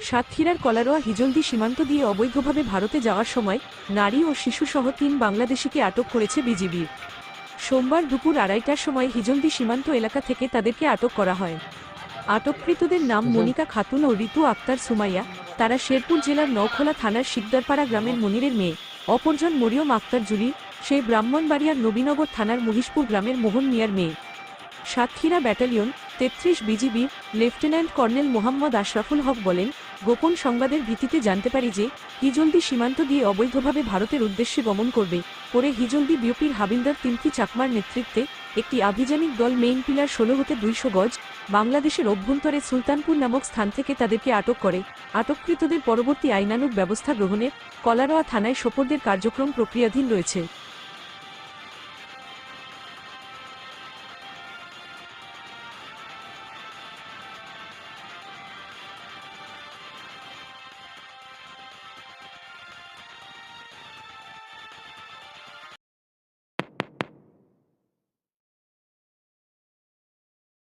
সাতক্ষীরার কলারোয়া হিজলদি সীমান্ত দিয়ে অবৈধভাবে ভারতে যাওয়ার সময় নারী ও শিশুসহ তিন বাংলাদেশিকে আটক করেছে বিজিবি। সোমবার দুপুর আড়াইটার সময় হিজলদি সীমান্ত এলাকা থেকে তাদেরকে আটক করা হয়। আটককৃতদের নাম মনিকা খাতুন ও ঋতু আক্তার সুমাইয়া তারা শেরপুর জেলার নওখোলা থানার শিকদারপাড়া গ্রামের মনিরের মেয়ে। অপরজন মরিয়ম আক্তার জুলি সেই ব্রাহ্মণবাড়িয়ার নবীনগর থানার মহিষপুর গ্রামের মোহন মিয়ার মেয়ে। সাতক্ষীরা ব্যাটালিয়ন তেত্রিশ BGB lieutenant colonel Mohammad Ashraful Haque বলেন, গোপন সংবাদের ভিত্তিতে জানতে পারি যে হিজলদি সীমান্ত দিয়ে অবৈধভাবে ভারতের উদ্দেশ্যে গমন করবে, পরে হিজলদি বিওপির হাবিলদার তিনটি চাকমার নেতৃত্বে একটি আভিযানিক দল মেইন পিলার ষোলো হতে দুইশো গজ বাংলাদেশের অভ্যন্তরে সুলতানপুর নামক স্থান থেকে তাদেরকে আটক করে। আটককৃতদের পরবর্তী আইনানুগ ব্যবস্থা গ্রহণে কলারোয়া থানায় সোপর্দের কার্যক্রম প্রক্রিয়াধীন রয়েছে।